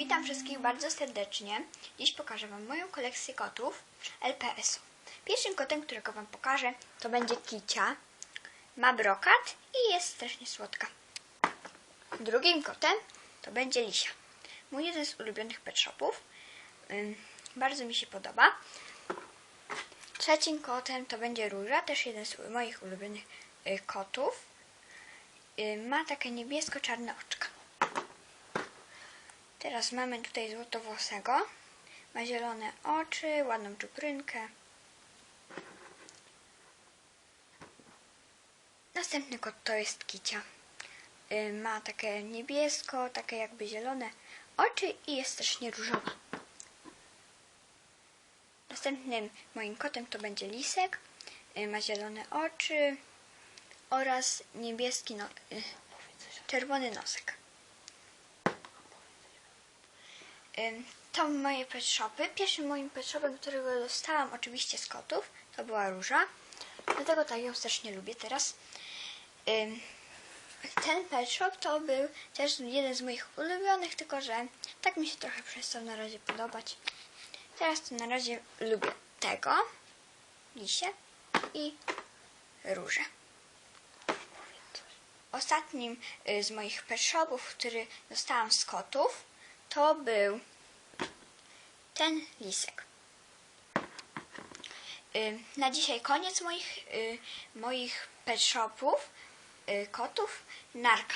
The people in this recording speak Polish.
Witam wszystkich bardzo serdecznie. Dziś pokażę Wam moją kolekcję kotów LPS-u. Pierwszym kotem, którego Wam pokażę, to będzie Kicia. Ma brokat i jest strasznie słodka. Drugim kotem to będzie Lisia. Mój jeden z ulubionych pet shopów. Bardzo mi się podoba. Trzecim kotem to będzie Róża, też jeden z moich ulubionych y, kotów. Ma takie niebiesko-czarne oczka. Teraz mamy tutaj złotowłosego. Ma zielone oczy, ładną czuprynkę. Następny kot to jest Kicia. Y, Ma takie niebiesko, takie jakby zielone oczy i jest strasznie różowa. Następnym moim kotem to będzie Lisek. Y, Ma zielone oczy oraz niebieski, no, y, czerwony nosek. To moje pet shopy. Pierwszym moim pet shopem, którego dostałam oczywiście z kotów, to była róża. Dlatego tak ją strasznie lubię teraz. Ten pet shop to był też jeden z moich ulubionych, tylko że tak mi się trochę przestał na razie podobać. Teraz to na razie lubię tego, lisie i róże. Ostatnim y, z moich pet shopów, który dostałam z kotów, to był ten lisek. Y, Na dzisiaj koniec moich, y, moich pet shopów, y, kotów, narka.